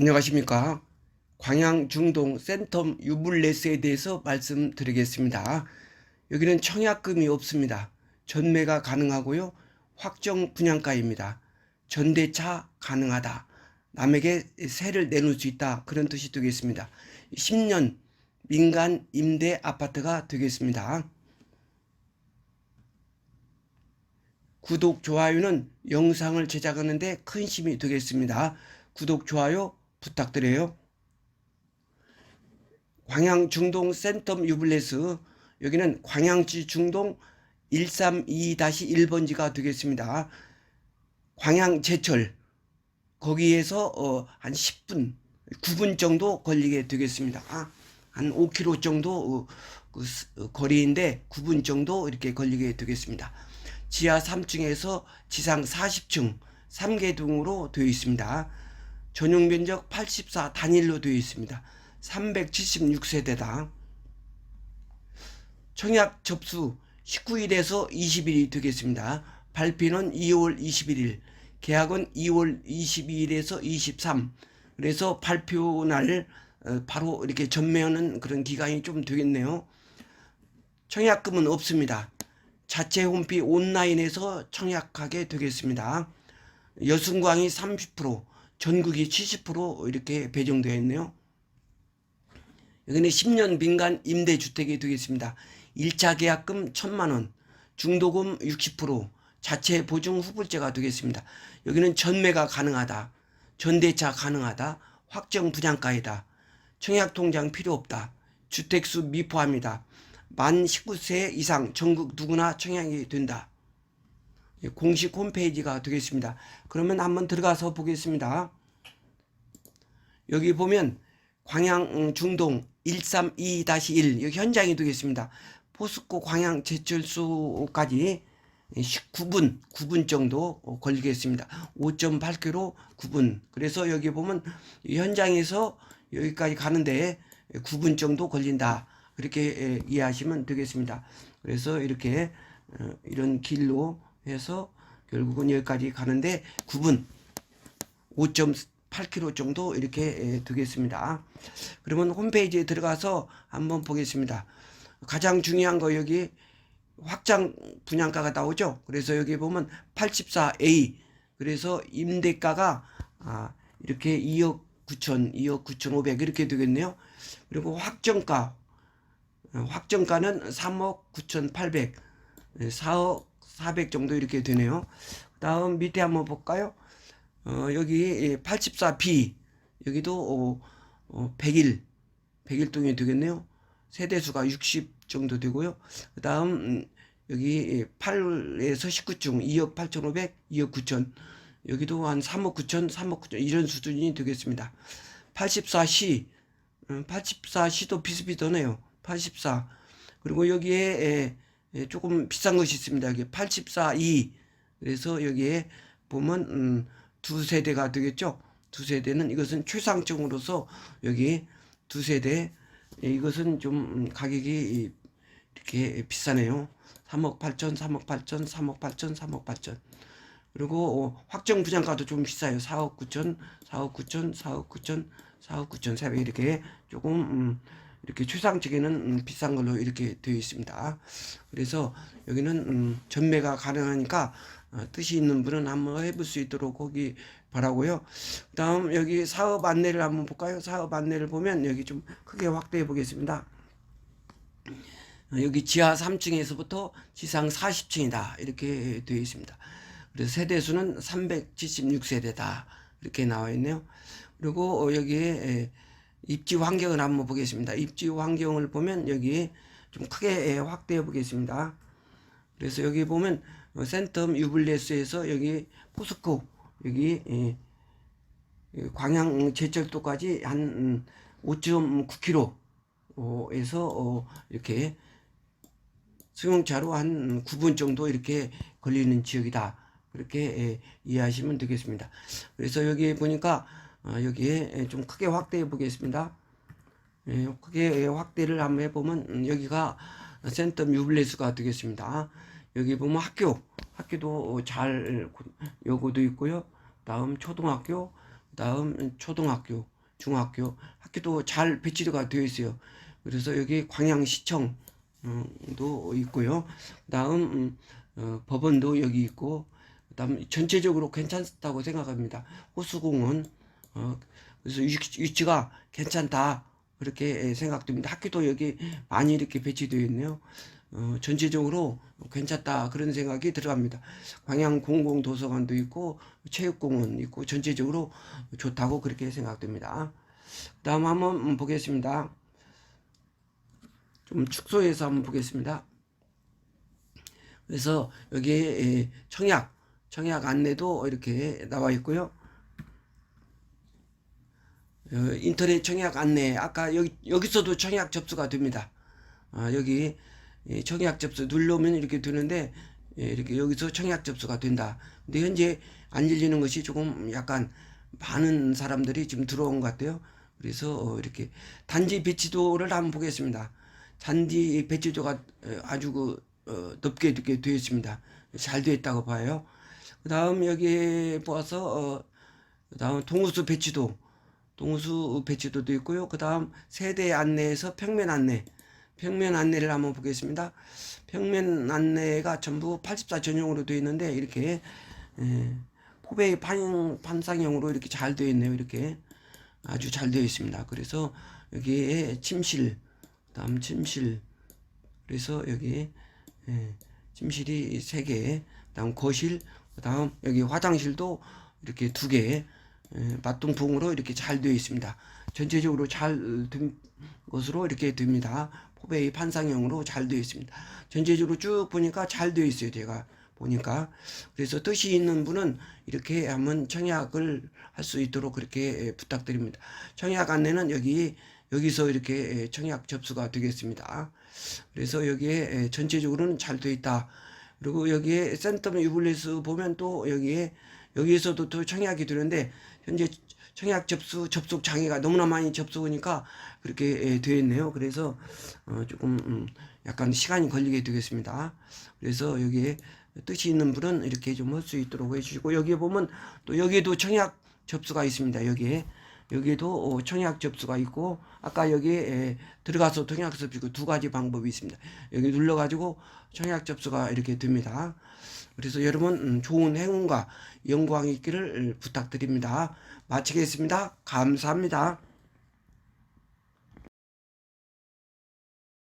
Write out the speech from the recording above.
안녕하십니까. 광양 중동 센텀 유블레스에 대해서 말씀드리겠습니다. 여기는 청약금이 없습니다. 전매가 가능하고요. 확정 분양가입니다. 전대차 가능하다. 남에게 세를 내놓을 수 있다. 그런 뜻이 되겠습니다. 10년 민간 임대 아파트가 되겠습니다. 구독, 좋아요는 영상을 제작하는데 큰 힘이 되겠습니다. 구독, 좋아요 부탁드려요. 광양 중동 센텀 유블레스 여기는 광양시 중동 132-1번지가 되겠습니다. 광양 제철 거기에서 어, 한 10분 9분 정도 걸리게 되겠습니다. 아, 한 5km 정도 어, 그 스- 어, 거리인데 9분 정도 이렇게 걸리게 되겠습니다. 지하 3층에서 지상 40층 3개동으로 되어 있습니다. 전용 면적 84 단일로 되어 있습니다. 376세대다. 청약 접수 19일에서 20일이 되겠습니다. 발표는 2월 21일, 계약은 2월 22일에서 23. 그래서 발표 날 어, 바로 이렇게 전매하는 그런 기간이 좀 되겠네요. 청약금은 없습니다. 자체 홈피 온라인에서 청약하게 되겠습니다. 여승광이 30%, 전국이 70% 이렇게 배정되어 있네요. 여기는 10년 민간 임대주택이 되겠습니다. 1차 계약금 1000만 원, 중도금 60%, 자체 보증 후불제가 되겠습니다. 여기는 전매가 가능하다. 전대차 가능하다. 확정 분양가이다. 청약 통장 필요 없다. 주택수 미포함이다. 만 19세 이상 전국 누구나 청약이 된다. 예, 공식 홈페이지가 되겠습니다. 그러면 한번 들어가서 보겠습니다. 여기 보면 광양 음, 중동 132-1 여기 현장이 되겠습니다. 포스코 광양 제철소까지 19분 9분 정도 어, 걸리겠습니다. 5.8km 9분. 그래서 여기 보면 이 현장에서 여기까지 가는데 9분 정도 걸린다. 그렇게 에, 이해하시면 되겠습니다. 그래서 이렇게 어, 이런 길로 해서 결국은 여기까지 가는데 9분 5.8km 정도 이렇게 에, 되겠습니다. 그러면 홈페이지에 들어가서 한번 보겠습니다. 가장 중요한 거 여기 확장 분양가가 나오죠. 그래서 여기 보면 84A 그래서 임대가가 아, 이렇게 2억 9천, 2억 9천 5백 이렇게 되겠네요. 그리고 확정가 어, 확정가는 3억 9천 8백, 4억 400 정도 이렇게 되네요. 다음 밑에 한번 볼까요? 어, 여기 84B 여기도 어, 어, 100일 100일동이 되겠네요. 세대수가 60 정도 되고요. 그 다음 음, 여기 8에서 19중 2억 8,500, 2억 9천 여기도 한 3억 9천, 3억 9천 이런 수준이 되겠습니다. 84C 84C도 비슷비슷하네요. 84 그리고 여기에 에, 에, 조금 비싼 것이 있습니다. 여기 84E 그래서 여기에 보면 음, 두 세대가 되겠죠. 두 세대는 이것은 최상층으로서 여기 두 세대 예, 이것은 좀 음, 가격이 이렇게 비싸네요. 3억 8천, 3억 8천, 3억 8천, 3억 8천. 그리고 어, 확정 분양가도 좀 비싸요. 4억 9천, 4억 9천, 4억 9천, 4억 9천, 4백 이렇게 조금 음, 이렇게 최상층에는 음, 비싼 걸로 이렇게 되어 있습니다. 그래서 여기는 음, 전매가 가능하니까 어, 뜻이 있는 분은 한번 해볼 수 있도록 거기 바라고요. 다음 여기 사업 안내를 한번 볼까요? 사업 안내를 보면 여기 좀 크게 확대해 보겠습니다. 어, 여기 지하 3층에서부터 지상 40층이다 이렇게 되어 있습니다. 그래서 세대수는 376세대다 이렇게 나와 있네요. 그리고 어, 여기에 에, 입지 환경을 한번 보겠습니다. 입지 환경을 보면 여기 좀 크게 에, 확대해 보겠습니다. 그래서 여기 보면 어, 센텀 유블레스에서 여기 포스코 여기 예, 예, 광양 제철도까지 한 음, 5.9km에서 어, 이렇게 수용차로 한 9분 정도 이렇게 걸리는 지역이다. 그렇게 예, 이해하시면 되겠습니다. 그래서 여기 보니까 어, 여기에 예, 좀 크게 확대해 보겠습니다. 예, 크게 예, 확대를 한번 해보면 음, 여기가 센텀 유블레스가 되겠습니다. 여기 보면 학교, 학교도 잘 요거도 있고요. 다음 초등학교, 그다음 초등학교, 중학교 학교도 잘 배치가 되어 있어요. 그래서 여기 광양시청도 있고요. 그다음 음, 어, 법원도 여기 있고 그다음 전체적으로 괜찮다고 생각합니다. 호수공원 어, 그래서 위치, 위치가 괜찮다 그렇게 생각됩니다. 학교도 여기 많이 이렇게 배치되어 있네요. 어, 전체적으로 괜찮다 그런 생각이 들어갑니다. 광양 공공 도서관도 있고 체육공원 있고 전체적으로 좋다고 그렇게 생각됩니다. 다음 한번 보겠습니다. 좀 축소해서 한번 보겠습니다. 그래서 여기에 청약 청약 안내도 이렇게 나와 있고요. 어, 인터넷 청약 안내 아까 여기 여기서도 청약 접수가 됩니다. 아, 여기 예, 청약 접수 누르면 이렇게 되는데 예, 이렇게 여기서 청약 접수가 된다. 근데 현재 안 열리는 것이 조금 약간 많은 사람들이 지금 들어온 것 같아요. 그래서 어, 이렇게 단지 배치도를 한번 보겠습니다. 단지 배치도가 어, 아주 그 어, 높게 이렇게 되어 있습니다. 잘 되어 있다고 봐요. 그 다음 여기에 보아서 어, 그다음 동우수 배치도 동우수 배치도도 있고요. 그 다음 세대 안내에서 평면 안내 평면 안내를 한번 보겠습니다. 평면 안내가 전부 84 전용으로 되어 있는데 이렇게 예, 포베이 판, 판상형으로 이렇게 잘 되어 있네요. 이렇게 아주 잘 되어 있습니다. 그래서 여기에 침실, 다음 침실, 그래서 여기 예, 침실이 세 개, 다음 거실, 그다음 여기 화장실도 이렇게 두 개, 예, 맞동풍으로 이렇게 잘 되어 있습니다. 전체적으로 잘 된 것으로 이렇게 됩니다. 포베이 판상형으로 잘 되어 있습니다. 전체적으로 쭉 보니까 잘 되어 있어요. 제가 보니까 그래서 뜻이 있는 분은 이렇게 한번 청약을 할 수 있도록 그렇게 예, 부탁드립니다. 청약 안내는 여기 여기서 이렇게 예, 청약 접수가 되겠습니다. 그래서 여기에 예, 전체적으로는 잘 되어 있다. 그리고 여기에 센텀 유블레스 보면 또 여기에 여기에서도 또 청약이 되는데 현재 청약 접수 접속 장애가 너무나 많이 접속하니까 그렇게 예, 되어 있네요. 그래서 어, 조금 음, 약간 시간이 걸리게 되겠습니다. 그래서 여기에 뜻이 있는 분은 이렇게 좀 할 수 있도록 해주시고 여기에 보면 또 여기에도 청약 접수가 있습니다. 여기에 여기에도 어, 청약 접수가 있고 아까 여기에 에, 들어가서 청약 접수 두 가지 방법이 있습니다. 여기 눌러가지고 청약 접수가 이렇게 됩니다. 그래서 여러분 음, 좋은 행운과 영광이 있기를 부탁드립니다. 마치겠습니다. 감사합니다.